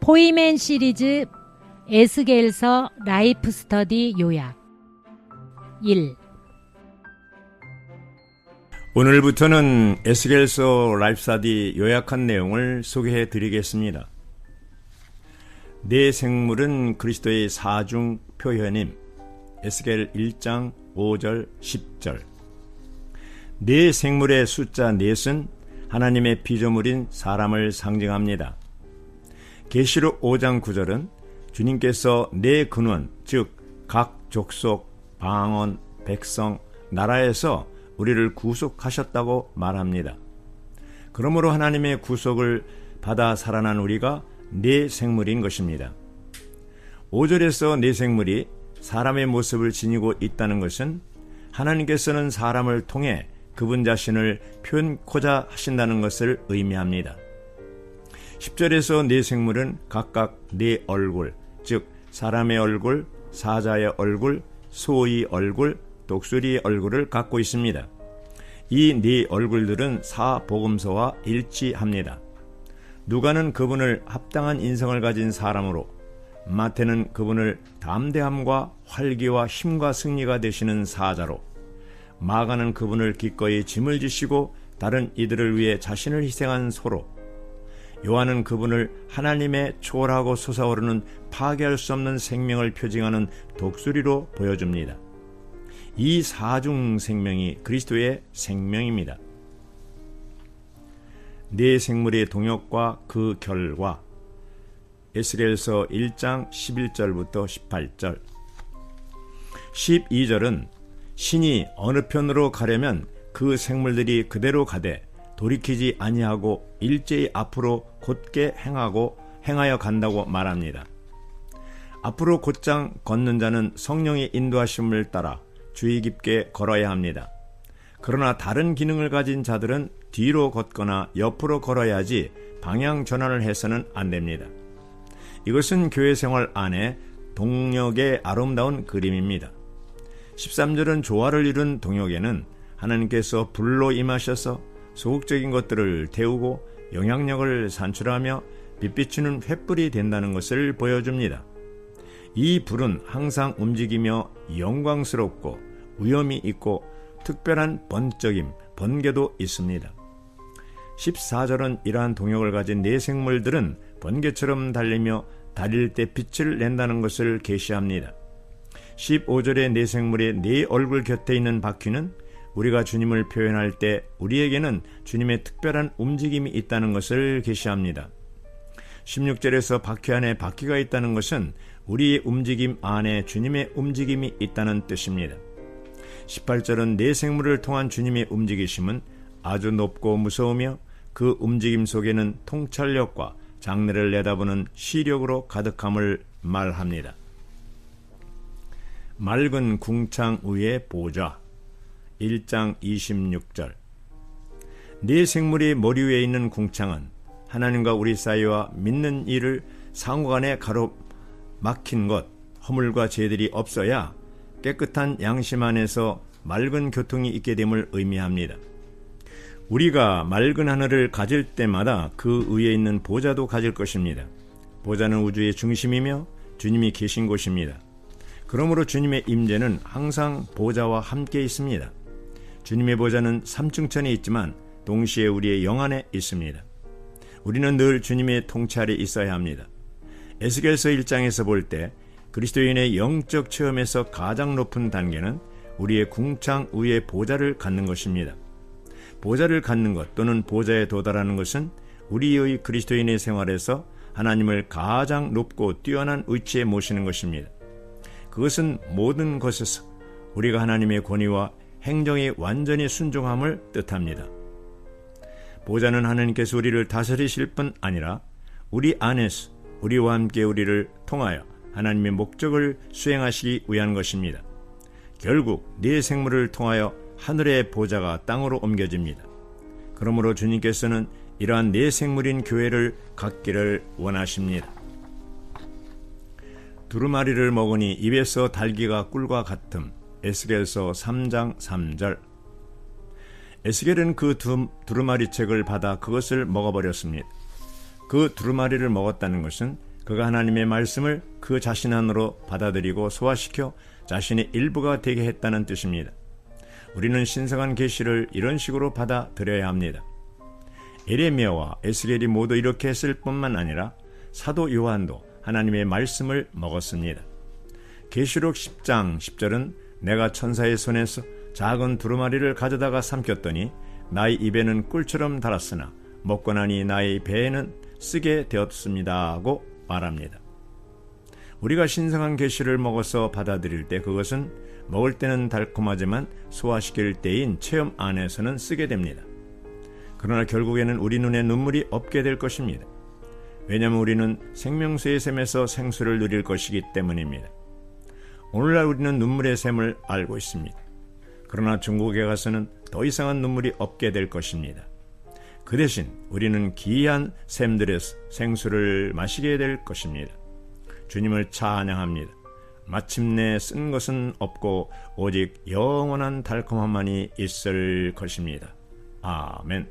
포이맨 시리즈 에스겔서 라이프 스터디 요약 1. 오늘부터는 에스겔서 라이프 스터디 요약한 내용을 소개해 드리겠습니다. 내 생물은 그리스도의 사중 표현임 에스겔 1장 5절 10절 내 생물의 숫자 넷은 하나님의 피조물인 사람을 상징합니다. 계시록 5장 9절은 주님께서 내 근원, 즉 각 족속, 방언, 백성, 나라에서 우리를 구속하셨다고 말합니다. 그러므로 하나님의 구속을 받아 살아난 우리가 내 생물인 것입니다. 5절에서 내 생물이 사람의 모습을 지니고 있다는 것은 하나님께서는 사람을 통해 그분 자신을 표현코자 하신다는 것을 의미합니다. 10절에서 네 생물은 각각 네 얼굴, 즉 사람의 얼굴, 사자의 얼굴, 소의 얼굴, 독수리의 얼굴을 갖고 있습니다. 이 네 얼굴들은 사복음서와 일치합니다. 누가는 그분을 합당한 인성을 가진 사람으로 마태는 그분을 담대함과 활기와 힘과 승리가 되시는 사자로 마가는 그분을 기꺼이 짐을 지시고 다른 이들을 위해 자신을 희생한 소로 요한은 그분을 하나님의 초월하고 솟아오르는 파괴할 수 없는 생명을 표징하는 독수리로 보여줍니다. 이 사중 생명이 그리스도의 생명입니다. 네 생물의 동역과 그 결과 에스겔서 1장 11절부터 18절 12절은 신이 어느 편으로 가려면 그 생물들이 그대로 가되 돌이키지 아니하고 일제히 앞으로 곧게 행하고 행하여 간다고 말합니다. 앞으로 곧장 걷는 자는 성령의 인도하심을 따라 주의 깊게 걸어야 합니다. 그러나 다른 기능을 가진 자들은 뒤로 걷거나 옆으로 걸어야지 방향 전환을 해서는 안 됩니다. 이것은 교회 생활 안에 동력의 아름다운 그림입니다. 13절은 조화를 이룬 동역에는 하나님께서 불로 임하셔서 소극적인 것들을 태우고 영향력을 산출하며 빛비추는 횃불이 된다는 것을 보여줍니다. 이 불은 항상 움직이며 영광스럽고 위험이 있고 특별한 번쩍임, 번개도 있습니다. 14절은 이러한 동역을 가진 네 생물들은 번개처럼 달리며 달릴 때 빛을 낸다는 것을 계시합니다. 15절의 네 생물의 네 얼굴 곁에 있는 바퀴는 우리가 주님을 표현할 때 우리에게는 주님의 특별한 움직임이 있다는 것을 계시합니다. 16절에서 바퀴 안에 바퀴가 있다는 것은 우리의 움직임 안에 주님의 움직임이 있다는 뜻입니다. 18절은 내 생물을 통한 주님의 움직이심은 아주 높고 무서우며 그 움직임 속에는 통찰력과 장래를 내다보는 시력으로 가득함을 말합니다. 맑은 궁창 위의 보좌 1장 26절 네 생물이 머리 위에 있는 궁창은 하나님과 우리 사이와 믿는 이를 상호간에 가로 막힌 것, 허물과 죄들이 없어야 깨끗한 양심 안에서 맑은 교통이 있게 됨을 의미합니다. 우리가 맑은 하늘을 가질 때마다 그 위에 있는 보좌도 가질 것입니다. 보좌는 우주의 중심이며 주님이 계신 곳입니다. 그러므로 주님의 임재는 항상 보좌와 함께 있습니다. 주님의 보좌는 삼층천에 있지만 동시에 우리의 영 안에 있습니다. 우리는 늘 주님의 통찰에 있어야 합니다. 에스겔서 1장에서 볼 때 그리스도인의 영적 체험에서 가장 높은 단계는 우리의 궁창 위에 보좌를 갖는 것입니다. 보좌를 갖는 것 또는 보좌에 도달하는 것은 우리의 그리스도인의 생활에서 하나님을 가장 높고 뛰어난 위치에 모시는 것입니다. 그것은 모든 것에서 우리가 하나님의 권위와 행정에 완전히 순종함을 뜻합니다. 보좌는 하나님께서 우리를 다스리실 뿐 아니라 우리 안에서 우리와 함께 우리를 통하여 하나님의 목적을 수행하시기 위한 것입니다. 결국 네 생물을 통하여 하늘의 보좌가 땅으로 옮겨집니다. 그러므로 주님께서는 이러한 네 생물인 교회를 갖기를 원하십니다. 두루마리를 먹으니 입에서 달기가 꿀과 같음. 에스겔서 3장 3절. 에스겔은 그 두, 두루마리 책을 받아 그것을 먹어버렸습니다. 그 두루마리를 먹었다는 것은 그가 하나님의 말씀을 그 자신 안으로 받아들이고 소화시켜 자신의 일부가 되게 했다는 뜻입니다. 우리는 신성한 계시를 이런 식으로 받아들여야 합니다. 에레미야와 에스겔이 모두 이렇게 했을 뿐만 아니라 사도 요한도 하나님의 말씀을 먹었습니다. 계시록 10장 10절은 내가 천사의 손에서 작은 두루마리를 가져다가 삼켰더니 나의 입에는 꿀처럼 달았으나 먹고 나니 나의 배에는 쓰게 되었습니다 하고 말합니다. 우리가 신성한 계시를 먹어서 받아들일 때 그것은 먹을 때는 달콤하지만 소화시킬 때인 체험 안에서는 쓰게 됩니다. 그러나 결국에는 우리 눈에 눈물이 없게 될 것입니다. 왜냐하면 우리는 생명수의 샘에서 생수를 누릴 것이기 때문입니다. 오늘날 우리는 눈물의 샘을 알고 있습니다. 그러나 중국에 가서는 더 이상한 눈물이 없게 될 것입니다. 그 대신 우리는 기이한 샘들에서 생수를 마시게 될 것입니다. 주님을 찬양합니다. 마침내 쓴 것은 없고 오직 영원한 달콤함만이 있을 것입니다. 아멘.